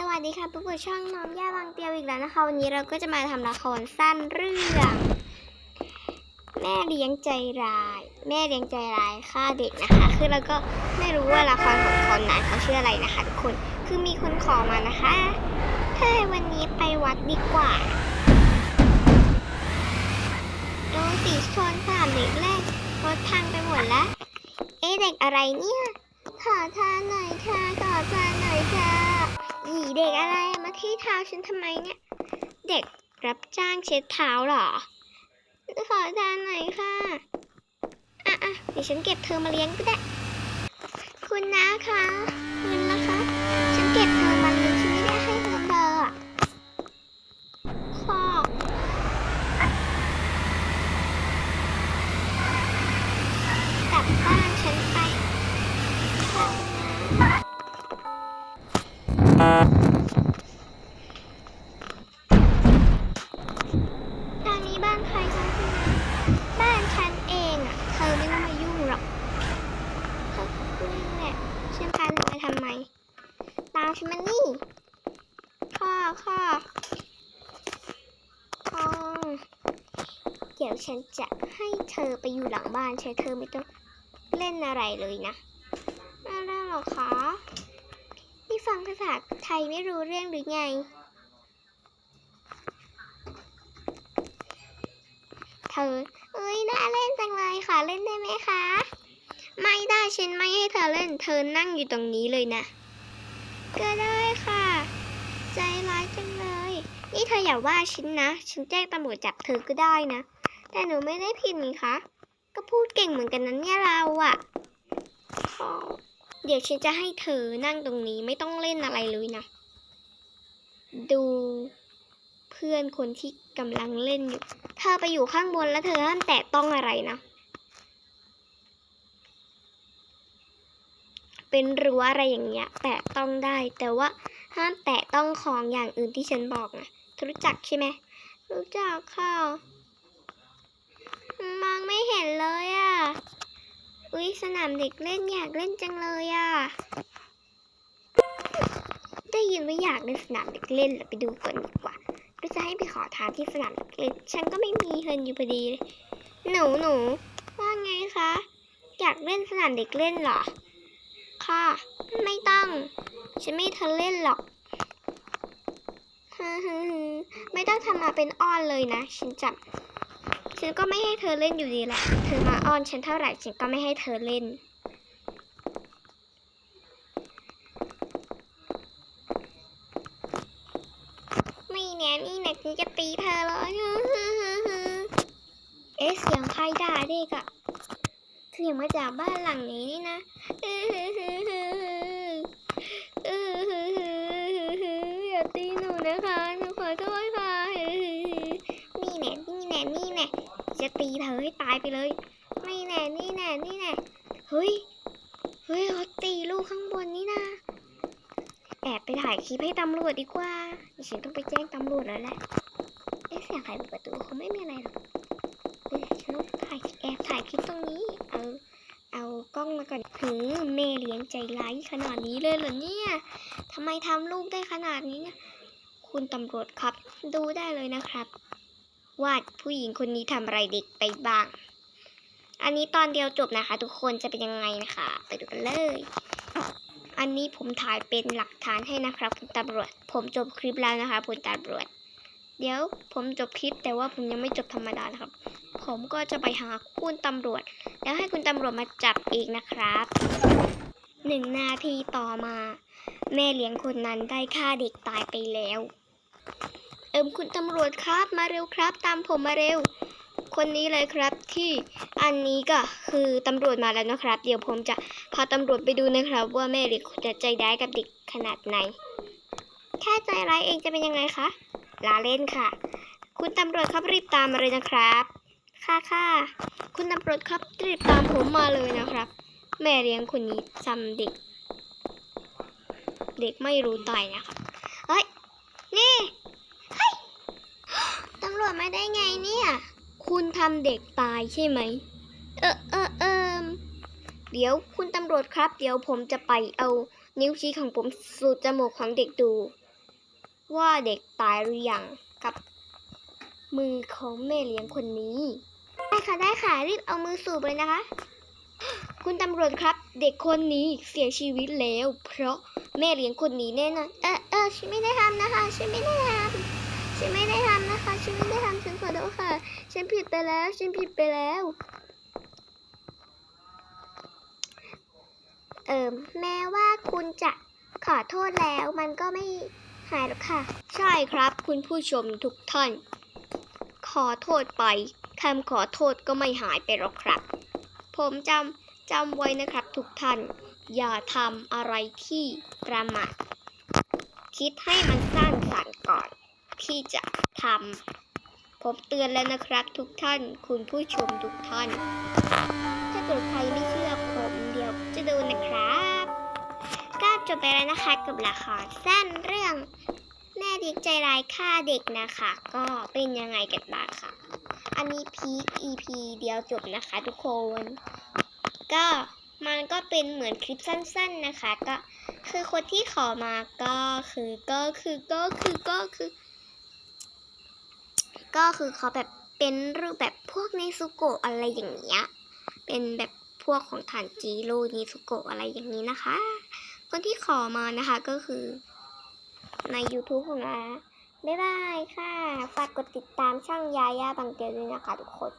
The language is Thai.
สวัสดีค่ะปุ๊บปุ๊บช่องน้องย่าบางเตียวอีกแล้วนะคะ วันนี้เราก็จะมาทำละครสั้นเรื่อง แม่เลี้ยงใจร้าย แม่เลี้ยงใจร้ายฆ่าเด็กนะคะ คือเราก็ไม่รู้ว่าละครของคนนั้นเขาชื่ออะไรนะคะทุกคนคือมีคนขอมานะคะเฮ้ยวันนี้ไปวัดดีกว่าดูสิชนสามเด็กแรกรถพังไปหมดแล้วเอ๊ะเด็กอะไรเนี่ยขอทานหน่อยค่ะขอทานหน่อยค่ะ อีเด็กอะไรมาที่เท้าฉันทำไมเนี่ย เด็กรับจ้างเช็ดเท้าเหรอ ขอทานหน่อยค่ะ อะอะเดี๋ยวฉันเก็บเธอมาเลี้ยงก็ได้ คุณนะคะ มันนี่ข้อข้อข้อเดี๋ยวฉันจะให้เธอไปอยู่หลังบ้านใช่เธอไม่ต้องเล่นอะไรเลยนะไม่ได้หรอคะนี่ฟังภาษาไทยไม่รู้เรื่องหรือไง เธอ เอ้ยน่าเล่นจังเลยขอเล่นได้ไหมคะ ไม่ได้ฉันไม่ให้เธอเล่น เธอนั่งอยู่ตรงนี้เลยนะ ก็ได้ค่ะ ใจร้ายจังเลย นี่เธออย่าว่าฉันนะ ฉันแจ้งตำรวจจับเธอก็ได้นะ แต่หนูไม่ได้ผิดนี่คะก็พูดเก่งเหมือนกันนั้นเนี่ยเราอะเดี๋ยวฉันจะให้เธอนั่งตรงนี้ไม่ต้องเล่นอะไรเลยนะ ดูเพื่อนคนที่กำลังเล่นอยู่ เธอไปอยู่ข้างบนแล้วเธอห้ามแตะต้องอะไรนะ เป็นรั้วอะไรอย่างเงี้ย แตะต้องได้ แต่ว่าห้ามแตะต้องของอย่างอื่นที่ฉันบอกนะรู้จักใช่ไหมรู้จักค่ะมองไม่เห็นเลยอะ่ะ อุ้ยสนามเด็กเล่นอยากเล่นจังเลยอะ่ะ ได้ยินว่าอยากเล่นสนามเด็กเล่นแล้วไปดูก่อนดีกว่าก็จะให้ไปขอทานที่สนามเด็กเล่น ฉันก็ไม่มีเงินอยู่พอดีเลยหนูหนูว่าไงคะ อยากเล่นสนามเด็กเล่นเหรอ ค่ะ ไม่ต้อง ฉันไม่ให้เธอเล่นหรอก ไม่ต้องทำมาเป็นอ้อนเลยนะ ฉันจับ ฉันก็ไม่ให้เธอเล่นอยู่ดีแหละ เธอมาอ้อนฉันเท่าไหร่ฉันก็ไม่ให้เธอเล่นนี่แน่นี่แน่ฉันจะตีเธอเลยเอ๊ะเสียงใครด่าเด็กอะ เสียงมาจากบ้านหลังนี้นี่นะอย่าตีหนูนะคะหนูขอโทษค่ะนี่แน่นี่แน่นี่แน่จะตีเธอให้ตายไปเลยไม่แน่นี่แน่นี่แน่เฮ้ยเฮ้ยเขาตีลูกข้างบนนี่นะแอบไปถ่ายคลิปให้ตำรวจดีกว่าดิฉันต้องไปแจ้งตำรวจแล้วแหละเอ๊เสียงใครเปิดประตูเขาไม่มีอะไรหรอกฉันต้องถ่ายแอบถ่ายคลิปตรงนี้ กล้องมาก่อนหือแม่เลี้ยงใจร้ายขนาดนี้เลยเหรอเนี่ยทำไมทำลูกได้ขนาดนี้เนี่ยคุณตำรวจครับ ดูได้เลยนะครับว่าผู้หญิงคนนี้ทำอะไรเด็กไปบ้าง อันนี้ตอนเดียวจบนะคะ ทุกคนจะเป็นยังไงนะคะ ไปดูกันเลย อันนี้ผมถ่ายเป็นหลักฐานให้นะครับ คุณตำรวจ ผมจบคลิปแล้วนะคะคุณตำรวจ เดี๋ยวผมจบคลิปแต่ว่าผมยังไม่จบธรรมดานะครับ ผมก็จะไปหาคุณตำรวจ แล้วให้คุณตำรวจมาจับอีกนะครับหนึ่งนาทีต่อมา แม่เลี้ยงคนนั้นได้ฆ่าเด็กตายไปแล้ว เอิมคุณตำรวจครับมาเร็วครับ ตามผมมาเร็ว คนนี้เลยครับที่อันนี้ก็คือตำรวจมาแล้วนะครับ เดี๋ยวผมจะพาตำรวจไปดูนะครับ ว่าแม่เด็กจะใจร้ายกับเด็กขนาดไหนแค่ใจร้ายเองจะเป็นยังไงคะ ลาเล่นค่ะ คุณตำรวจครับรีบตามมาเลยนะครับ ค่ะค่ะคุณตำรวจครับรีบตามผมมาเลยนะครับ แม่เลี้ยงคนนี้จำเด็ก เด็กไม่รู้ตายนะครับเฮ้ยนี่เฮ้ยตำรวจมาได้ไงเนี่ย คุณทำเด็กตายใช่ไหมเออเออเออเดี๋ยวคุณตำรวจครับ เดี๋ยวผมจะไปเอานิ้วชี้ของผมสู่จมูกของเด็กดู ว่าเด็กตายหรือยังกับมือของแม่เลี้ยงคนนี้ ได้ค่ะได้ค่ะรีบเอามือสูบเลยนะคะ คุณตำรวจครับ เด็กคนนี้เสียชีวิตแล้ว เพราะแม่เลี้ยงคนนี้แน่นอนเออเออฉันไม่ได้ทำนะคะฉันไม่ได้ทำฉันไม่ได้ทำนะคะฉันไม่ได้ทำฉันขอโทษค่ะ ฉันผิดไปแล้วฉันผิดไปแล้วเออแม้ว่าคุณจะขอโทษแล้วมันก็ไม่ หายหรอกค่ะ ใช่ครับคุณผู้ชมทุกท่าน ขอโทษไปคำขอโทษก็ไม่หายไปหรอกครับ ผมจำจำไว้นะครับทุกท่าน อย่าทำอะไรที่ประมาทคิดให้มันสร้างสรรค์ก่อน ที่จะทำผมเตือนแล้วนะครับทุกท่าน คุณผู้ชมทุกท่าน จบไปแล้วนะคะกับละครสั้นเรื่องแม่เด็กใจร้ายฆ่าเด็กนะคะ ก็เป็นยังไงกันบ้างค่ะ อันนี้พีค EP เดียวจบนะคะทุกคน ก็มันก็เป็นเหมือนคลิปสั้น ๆนะคะ ก็คือคนที่ขอมาก็คือก็คือก็คือก็คือ ก็คือเขาแบบเป็นรูปแบบพวกเนซุโกะอะไรอย่างเงี้ยเป็นแบบพวกของฐานจีโร่นิสุโกะอะไรอย่างนี้นะคะ คนที่ขอมานะคะก็คือ ใน YouTube ของนะบ๊ายบายค่ะ ฝากกดติดตามช่องยาย่าบางเตียวด้วยนะคะทุกคน